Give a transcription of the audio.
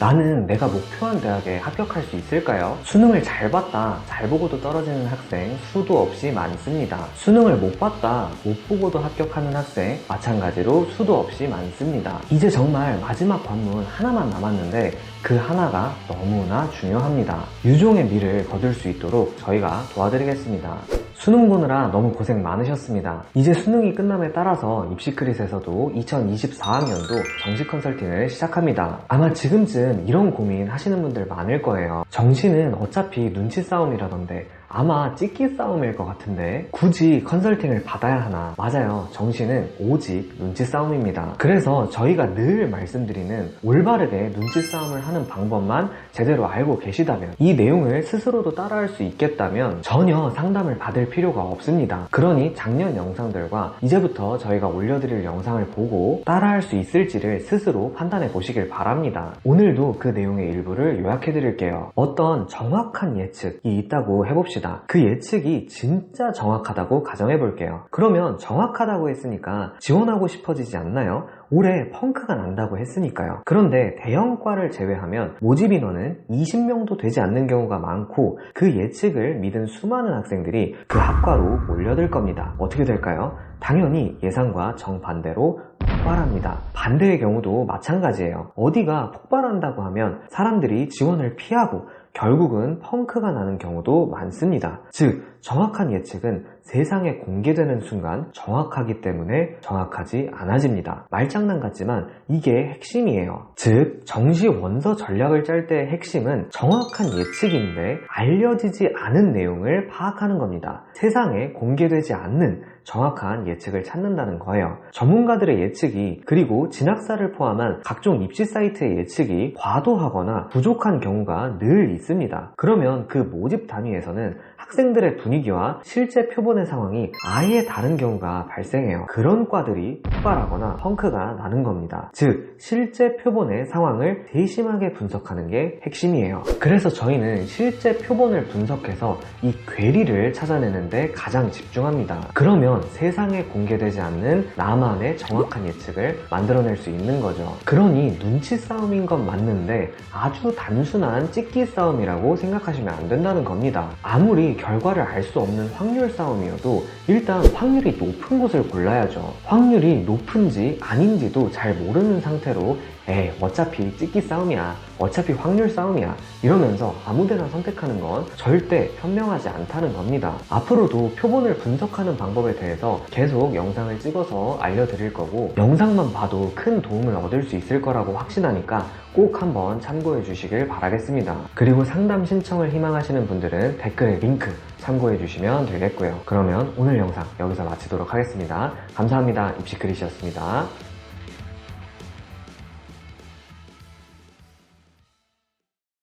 나는 내가 목표한 대학에 합격할 수 있을까요? 수능을 잘 봤다, 잘 보고도 떨어지는 학생 수도 없이 많습니다. 수능을 못 봤다, 못 보고도 합격하는 학생 마찬가지로 수도 없이 많습니다. 이제 정말 마지막 관문 하나만 남았는데 그 하나가 너무나 중요합니다. 유종의 미를 거둘 수 있도록 저희가 도와드리겠습니다. 수능 보느라 너무 고생 많으셨습니다. 이제 수능이 끝남에 따라서 입시크릿에서도 2024학년도 정시 컨설팅을 시작합니다. 아마 지금쯤 이런 고민 하시는 분들 많을 거예요. 정시는 어차피 눈치 싸움이라던데 아마 찍기 싸움일 것 같은데 굳이 컨설팅을 받아야 하나. 맞아요. 정시는 오직 눈치 싸움입니다. 그래서 저희가 늘 말씀드리는 올바르게 눈치 싸움을 하는 방법만 제대로 알고 계시다면 이 내용을 스스로도 따라할 수 있겠다면 전혀 상담을 받을 필요가 없습니다. 그러니 작년 영상들과 이제부터 저희가 올려드릴 영상을 보고 따라할 수 있을지를 스스로 판단해 보시길 바랍니다. 오늘도 그 내용의 일부를 요약해 드릴게요. 어떤 정확한 예측이 있다고 해봅시다 그 예측이 진짜 정확하다고 가정해 볼게요. 그러면 정확하다고 했으니까 지원하고 싶어지지 않나요? 올해 펑크가 난다고 했으니까요. 그런데 대형과를 제외하면 모집 인원은 20명도 되지 않는 경우가 많고 그 예측을 믿은 수많은 학생들이 그 학과로 몰려들 겁니다. 어떻게 될까요? 당연히 예상과 정반대로 폭발합니다. 반대의 경우도 마찬가지예요. 어디가 폭발한다고 하면 사람들이 지원을 피하고 결국은 펑크가 나는 경우도 많습니다. 즉, 정확한 예측은 세상에 공개되는 순간 정확하기 때문에 정확하지 않아집니다. 말장난 같지만 이게 핵심이에요. 즉, 정시 원서 전략을 짤 때의 핵심은 정확한 예측인데 알려지지 않은 내용을 파악하는 겁니다. 세상에 공개되지 않는 정확한 예측을 찾는다는 거예요. 전문가들의 예측이 그리고 진학사를 포함한 각종 입시 사이트의 예측이 과도하거나 부족한 경우가 늘 있습니다. 그러면 그 모집 단위에서는 학생들의 분 위기와 실제 표본의 상황이 아예 다른 경우가 발생해요. 그런 과들이 폭발하거나 펑크가 나는 겁니다. 즉, 실제 표본의 상황을 세심하게 분석하는 게 핵심이에요. 그래서 저희는 실제 표본을 분석해서 이 괴리를 찾아내는데 가장 집중합니다. 그러면 세상에 공개되지 않는 나만의 정확한 예측을 만들어낼 수 있는 거죠. 그러니 눈치 싸움인 건 맞는데 아주 단순한 찍기 싸움이라고 생각하시면 안 된다는 겁니다. 아무리 결과를 알수 없는 확률 싸움이어도 일단 확률이 높은 곳을 골라야죠. 확률이 높은지 아닌지도 잘 모르는 상태로 에이 어차피 찍기 싸움이야 어차피 확률 싸움이야 이러면서 아무데나 선택하는 건 절대 현명하지 않다는 겁니다 앞으로도 표본을 분석하는 방법에 대해서 계속 영상을 찍어서 알려드릴 거고 영상만 봐도 큰 도움을 얻을 수 있을 거라고 확신하니까 꼭 한번 참고해 주시길 바라겠습니다 그리고 상담 신청을 희망하시는 분들은 댓글에 링크 참고해 주시면 되겠고요. 그러면 오늘 영상 여기서 마치도록 하겠습니다. 감사합니다. 입시크릿이었습니다